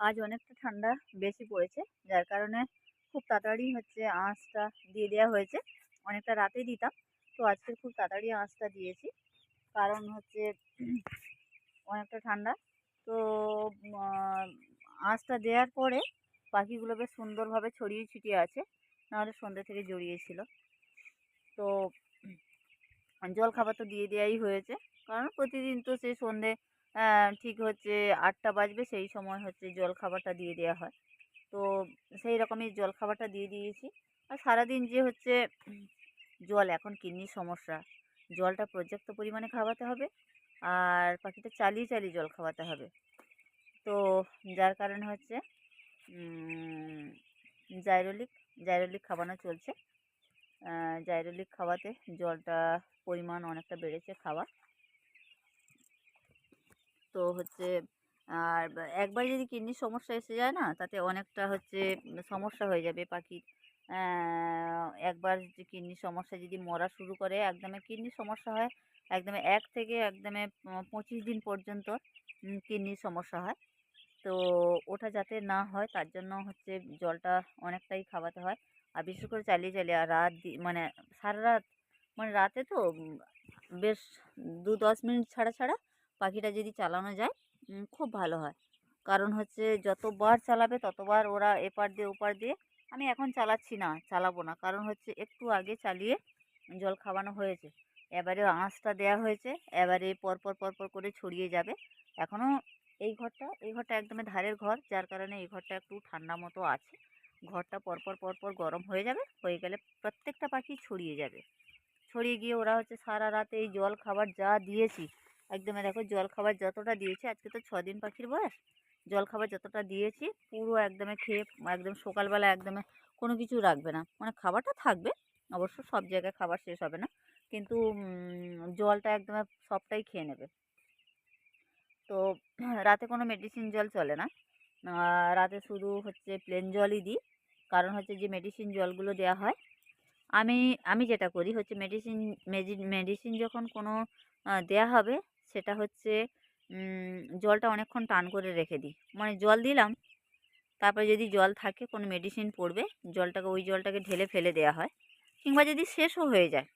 আজ অনেকটা ঠান্ডা বেশি পড়েছে, যার কারণে খুব তাড়াতাড়ি হচ্ছে আঁচটা দিয়ে দেওয়া হয়েছে। অনেকটা রাতে দিতাম, তো আজকে খুব তাড়াতাড়ি আঁচটা দিয়েছি। কারণ হচ্ছে অনেকটা ঠান্ডা, তো আঁচটা দেওয়ার পরে পাখিগুলো বেশ সুন্দরভাবে ছড়িয়ে ছিটিয়ে আছে, নাহলে সন্ধ্যে থেকে জড়িয়েছিল তো জল খাবার তো দিয়ে দেওয়াই হয়েছে, কারণ প্রতিদিন তো সেই সন্ধে ঠিক হচ্ছে আটটা বাজবে, সেই সময় হচ্ছে জল খাবারটা দিয়ে দেওয়া হয়। তো সেই রকমই জল খাবারটা দিয়ে দিয়েছি। আর সারাদিন যে হচ্ছে জল, এখন কিডনির সমস্যা। জলটা পর্যাপ্ত পরিমাণে খাওয়াতে হবে আর পাখিটা চালিয়ে চালিয়ে জল খাওয়াতে হবে। তো যার কারণে হচ্ছে জাইরোলিক জাইরোলিক খাওয়ানো চলছে। জাইরোলিক খাওয়াতে জলটা পরিমাণ অনেকটা বেড়েছে খাওয়া। তো হচ্ছে আর একবার যদি কিডনির সমস্যা এসে যায় না, তাতে অনেকটা হচ্ছে সমস্যা হয়ে যাবে পাখির। একবার যে কিডনির সমস্যা যদি মরা শুরু করে, একদমে কিডনির সমস্যা হয়, একদমে এক থেকে একদমে পঁচিশ দিন পর্যন্ত কিডনির সমস্যা হয়। তো ওটা যাতে না হয়, তার জন্য হচ্ছে জলটা অনেকটাই খাওয়াতে হয়। আর বিশেষ করে চালিয়ে চালিয়ে, আর রাত মানে সারা রাত মানে রাতে তো বেশ দু দশ মিনিট ছাড়া ছাড়া পাখিটা যদি চালানো যায় খুব ভালো হয়। কারণ হচ্ছে যতবার চালাবে ততবার ওরা এপার দিয়ে ওপার দিয়ে, আমি এখন চালাচ্ছি না, চালাবো না। কারণ হচ্ছে একটু আগে চালিয়ে জল খাওয়ানো হয়েছে। এবারে আঁচটা দেওয়া হয়েছে, এবারে পরপর পরপর করে ছড়িয়ে যাবে। এখনও এই ঘরটা এই ঘরটা একদমই ধারের ঘর, যার কারণে এই ঘরটা একটু ঠান্ডা মতো আছে। ঘরটা পরপর পরপর গরম হয়ে যাবে, হয়ে গেলে প্রত্যেকটা পাখি ছড়িয়ে যাবে। ছড়িয়ে গিয়ে ওরা হচ্ছে সারা রাতে এই জল খাবার যা দিয়েছি একদমই দেখো জল খাবার যতটা দিয়েছি, আজকে তো ছ দিন পাখির বয়স, জল খাবার যতটা দিয়েছি, পুরো একদমে খেয়ে, একদম সকালবেলা একদমে কোনো কিছু রাখবে না। মানে খাবারটা থাকবে, অবশ্য সব জায়গায় খাবার শেষ হবে না, কিন্তু জলটা একদমে সবটাই খেয়ে নেবে। তো রাতে কোনো মেডিসিন জল চলে না। রাতে শুধু হচ্ছে প্লেন জলই দিই, কারণ হচ্ছে যে মেডিসিন জলগুলো দেওয়া হয়, আমি আমি যেটা করি হচ্ছে মেডিসিন মেডিসিন যখন কোনো দেয়া হবে সেটা হচ্ছে জলটা অনেকক্ষণ টান করে রেখে দিই। মানে জল দিলাম, তারপরে যদি জল থাকে, কোনো মেডিসিন পড়বে, জলটাকে ওই জলটাকে ঢেলে ফেলে দেওয়া হয়, কিংবা যদি শেষও হয়ে যায়,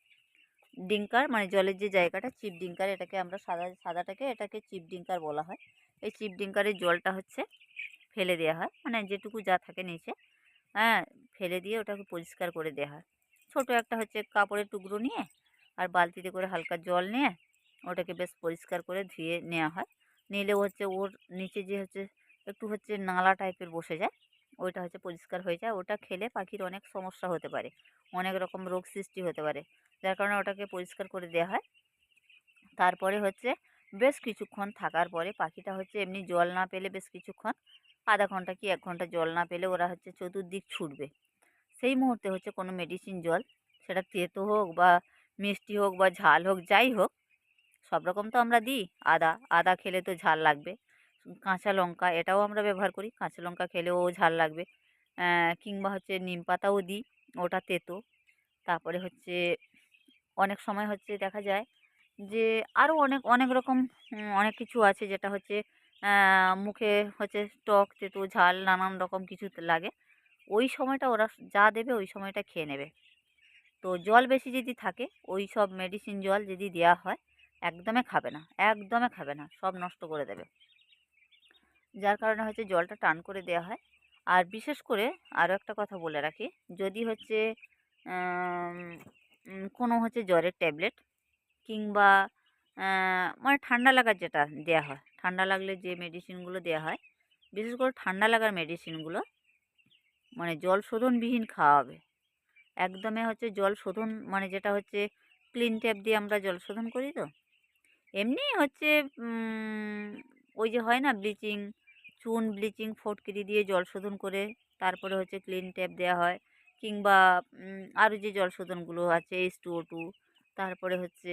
ডিঙ্কার মানে জলের যে জায়গাটা, চিপ ডিঙ্কার, এটাকে আমরা সাদা, সাদাটাকে এটাকে চিপ ডিঙ্কার বলা হয়। এই চিপ ডিঙ্কারের জলটা হচ্ছে ফেলে দেওয়া হয় মানে যেটুকু যা থাকে নিচে হ্যাঁ ফেলে দিয়ে ওটাকে পরিষ্কার করে দেওয়া হয়। ছোটো একটা হচ্ছে কাপড়ের টুকরো নিয়ে, আর বালতিতে করে হালকা জল নিয়ে ওটাকে বেশ পরিষ্কার করে ধুয়ে নেওয়া হয়। নিলে হচ্ছে ওর নিচে যে হচ্ছে একটু হচ্ছে নালা টাইপের বসে যায়, ওইটা হচ্ছে পরিষ্কার হয়ে যায়। ওটা খেলে পাখির অনেক সমস্যা হতে পারে, অনেক রকম রোগ সৃষ্টি হতে পারে, যার কারণে ওটাকে পরিষ্কার করে দেওয়া হয়। তারপরে হচ্ছে বেশ কিছুক্ষণ থাকার পরে পাখিটা হচ্ছে এমনি জল না পেলে বেশ কিছুক্ষণ, আধা ঘণ্টা কি এক ঘণ্টা জল না পেলে ওরা হচ্ছে চতুর্দিক ছুটবে। সেই মুহূর্তে হচ্ছে কোনো মেডিসিন জল, সেটা তেতো হোক বা মিষ্টি হোক বা ঝাল হোক, যাই হোক সব রকম তো আমরা দিই। আদা আদা খেলে তো ঝাল লাগবে। কাঁচা লঙ্কা এটাও আমরা ব্যবহার করি। কাঁচা লঙ্কা খেলেও ঝাল লাগবে। কিংবা হচ্ছে নিম পাতাও দিই, ওটা তেতো। তারপরে হচ্ছে অনেক সময় হচ্ছে দেখা যায় যে আরও অনেক অনেক রকম অনেক কিছু আছে যেটা হচ্ছে মুখে হচ্ছে টক, তেতো, ঝাল, নানান রকম কিছু লাগে। ওই সময়টা ওরা যা দেবে ওই সময়টা খেয়ে নেবে। তো জল বেশি যদি থাকে, ওই সব মেডিসিন জল যদি দেওয়া হয় একদমই খাবে না, একদমই খাবে না, সব নষ্ট করে দেবে। যার কারণে হচ্ছে জলটা টান করে দেওয়া হয়। আর বিশেষ করে আরও একটা কথা বলে রাখি, যদি হচ্ছে কোনো হচ্ছে জ্বরের ট্যাবলেট কিংবা মানে ঠান্ডা লাগার যেটা দেওয়া হয়, ঠান্ডা লাগলে যে মেডিসিনগুলো দেওয়া হয়, বিশেষ করে ঠান্ডা লাগার মেডিসিনগুলো মানে জল শোধনবিহীন খাওয়া হবে একদমই হচ্ছে জল শোধন মানে যেটা হচ্ছে ক্লিন ট্যাপ দিয়ে আমরা জল শোধন করি তো? এমনি হচ্ছে ওই যে হয় না ব্লিচিং, চুন ব্লিচিং ফটকিরি দিয়ে জল শোধন করে তারপরে হচ্ছে ক্লিন ট্যাপ দেওয়া হয় কিংবা আরও যে জল শোধনগুলো আছে এইচ টু ও টু তারপরে হচ্ছে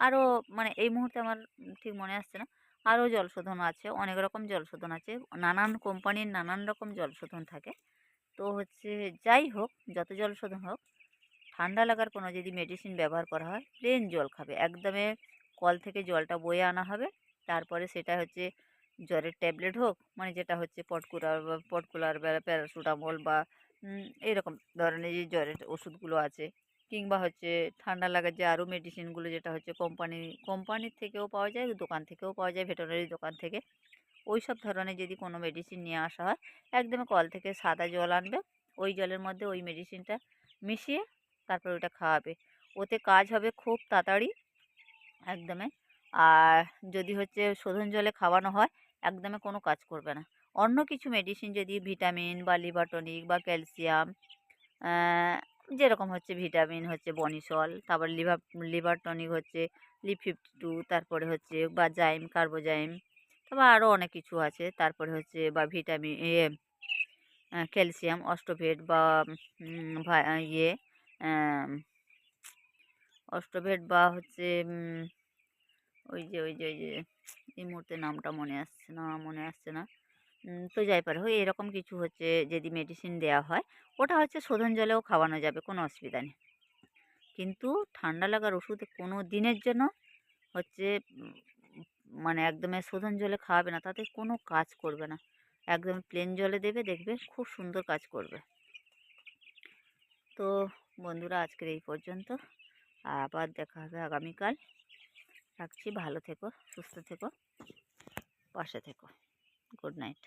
আরও মানে এই মুহূর্তে আমার ঠিক মনে আসছে না, আরও জল শোধন আছে, অনেক রকম জল শোধন আছে, নানান কোম্পানির নানান রকম জল শোধন থাকে। তো হচ্ছে যাই হোক, যত জল শোধন হোক, ঠান্ডা লাগার কোনো যদি মেডিসিন ব্যবহার করা হয় প্লেন জল খাবে, একদমে কল থেকে জলটা বয়ে আনা হবে। তারপরে সেটা হচ্ছে জ্বরের ট্যাবলেট হোক মানে যেটা হচ্ছে পটকুলার বা পটকুলার প্যারাসিটামল বা এরকম ধরনের যে জ্বরের ওষুধগুলো আছে, কিংবা হচ্ছে ঠান্ডা লাগার যে আরও মেডিসিনগুলো যেটা হচ্ছে কোম্পানি কোম্পানির থেকেও পাওয়া যায়, দোকান থেকেও পাওয়া যায় ভেটেরিনারি দোকান থেকে ওই সব ধরনের যদি কোনো মেডিসিন নিয়ে আসা হয়, একদম কল থেকে সাদা জল আনবে, ওই জলের মধ্যে ওই মেডিসিনটা মিশিয়ে তারপর ওটা খাওয়াবে। ওতে কাজ হবে খুব তাড়াতাড়ি একদমই। আর যদি হচ্ছে শোধন জলে খাওয়ানো হয়, একদমই কোনো কাজ করবে না। অন্য কিছু মেডিসিন যদি ভিটামিন বা লিভার টনিক বা ক্যালসিয়াম যেরকম হচ্ছে ভিটামিন হচ্ছে বনিসল, তারপর লিভার লিভার টনিক হচ্ছে লি ফিফটি টু তারপরে হচ্ছে বা জাইম কার্বোজাইম তারপর আরও অনেক কিছু আছে। তারপরে হচ্ছে বা ভিটামিন এ ক্যালসিয়াম অস্টোভেট বা ইয়ে অস্টোভেট বা হচ্ছে ওই যে ওই যে ওই যে, এই মুহূর্তে নামটা মনে আসছে না, মনে আসছে না। তো যাই পারে হয় এরকম কিছু হচ্ছে যদি মেডিসিন দেওয়া হয়, ওটা হচ্ছে শোধন জলেও খাওয়ানো যাবে, কোনো অসুবিধা নেই। কিন্তু ঠান্ডা লাগার ওষুধ কোনো দিনের জন্য হচ্ছে মানে একদমই শোধন জলে খাওয়াবে না, তাতে কোনো কাজ করবে না। একদম প্লেন জলে দেবে, দেখবে খুব সুন্দর কাজ করবে। তো বন্ধুরা, আজকের এই পর্যন্ত। আবার দেখা হবে আগামীকাল। রাখছি ভালো থেকো সুস্থ থেকো পাশে থেকো। Good night.